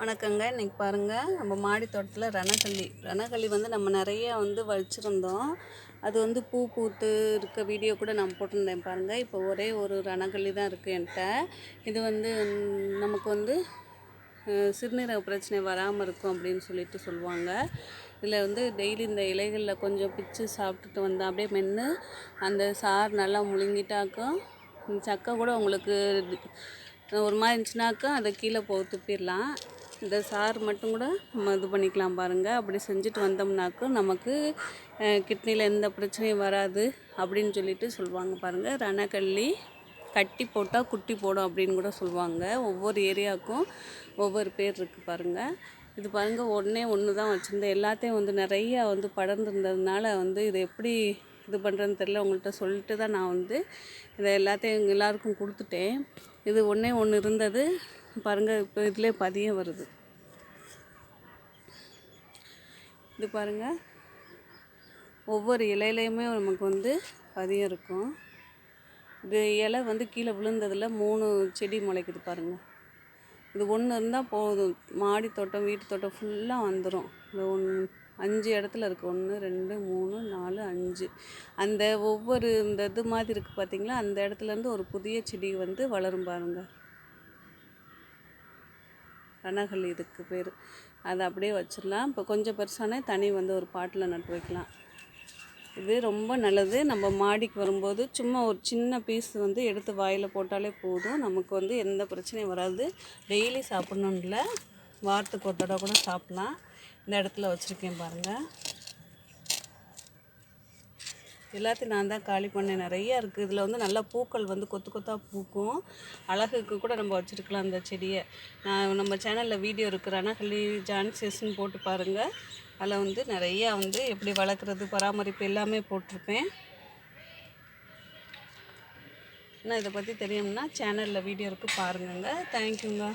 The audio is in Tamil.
வணக்கங்க. இன்றைக்கி பாருங்கள் நம்ம மாடி தோட்டத்தில் ரணக்கல்லி ரணக்கல்லி வந்து நம்ம நிறைய வந்து வச்சுருந்தோம் அது வந்து பூ பூத்து இருக்க வீடியோ கூட நான் போட்டிருந்தேன் பாருங்கள் இப்போ ஒரே ஒரு ரணக்கல்லி தான் இருக்குது என்கிட்ட. இது வந்து நமக்கு வந்து சிறுநீரக பிரச்சனை வராமல் இருக்கும் அப்படின்னு சொல்லிட்டு சொல்லுவாங்க. இதில் வந்து டெய்லி இந்த இலைகளில் கொஞ்சம் பிச்சு சாப்பிட்டுட்டு வந்தால் அப்படியே மென்று அந்த சாறு நல்லா முழுங்கிட்டாக்கும் சக்கை கூட உங்களுக்கு ஒரு மாதிரி இருந்துச்சுனாக்கா அதை கீழே போ துப்பிடலாம். இந்த சாறு மட்டும் கூட நம்ம இது பண்ணிக்கலாம் பாருங்கள் அப்படி செஞ்சுட்டு வந்தோம்னாக்கும் நமக்கு கிட்னியில் எந்த பிரச்சனையும் வராது அப்படின்னு சொல்லிட்டு சொல்லுவாங்க பாருங்கள் ரணக்கல்லி கட்டி போட்டால் குட்டி போடும் அப்படின்னு கூட சொல்லுவாங்க. ஒவ்வொரு ஏரியாவுக்கும் ஒவ்வொரு பேர் இருக்குது பாருங்கள் இது பாருங்கள் ஒன்றே ஒன்று தான் வச்சுருந்தேன். எல்லாத்தையும் வந்து நிறையா வந்து படர்ந்துருந்ததுனால வந்து இது எப்படி இது பண்ணுறதுன்னு தெரில உங்கள்கிட்ட சொல்லிட்டு தான் நான் வந்து இதை எல்லாத்தையும் எல்லாருக்கும் கொடுத்துட்டேன். இது ஒன்றே ஒன்று இருந்தது. பாருங்கள் இப்போ இதிலே பதியம் வருது. இது பாருங்கள் ஒவ்வொரு இலையிலையுமே நமக்கு வந்து பதியம் இருக்கும். இது இலை வந்து கீழே விழுந்ததில் மூணு செடி முளைக்குது பாருங்கள் இது ஒன்று இருந்தால் போதும். மாடி தோட்டம் வீட்டு தோட்டம் ஃபுல்லாக வந்துடும் இந்த ஒன் அஞ்சு இடத்துல இருக்குது ஒன்று ரெண்டு மூணு நாலு அஞ்சு. அந்த ஒவ்வொரு இந்த இது மாதிரி இருக்குது பார்த்திங்களா அந்த இடத்துலேருந்து ஒரு புதிய செடி வந்து வளரும் பாருங்கள் ரணகள் இதுக்கு பேர். அதை அப்படியே வச்சிடலாம். இப்போ கொஞ்சம் பெருசானே தனி வந்து ஒரு பாட்டில் நட்டு வைக்கலாம். இது ரொம்ப நல்லது. நம்ம மாடிக்கு வரும்போது சும்மா ஒரு சின்ன பீஸ் வந்து எடுத்து வாயில் போட்டாலே போதும். நமக்கு வந்து எந்த பிரச்சனையும் வராது. டெய்லி சாப்பிட்ணுன்னு இல்லை வாரத்துக்கு ஒரு தடவை கூட சாப்பிட்லாம். இந்த இடத்துல வச்சுருக்கேன் பாருங்கள் எல்லாத்தையும் நான் தான் காலி பண்ணேன். நிறையா இருக்குது இதில் வந்து நல்லா பூக்கள் வந்து கொத்து கொத்தாக பூக்கும். அழகுக்கு கூட நம்ம வச்சுருக்கலாம் அந்த செடியை. நான் நம்ம சேனலில் வீடியோ இருக்குது ரணகல்லி ஜான்சியஸ்ன்னு போட்டு பாருங்கள் அதில் வந்து நிறையா வந்து எப்படி வளர்க்குறது பராமரிப்பு எல்லாமே போட்டிருப்பேன். இன்னும் இதை பற்றி தெரியும்னா சேனலில் வீடியோ இருக்குது பாருங்கங்க. தேங்க்யூங்க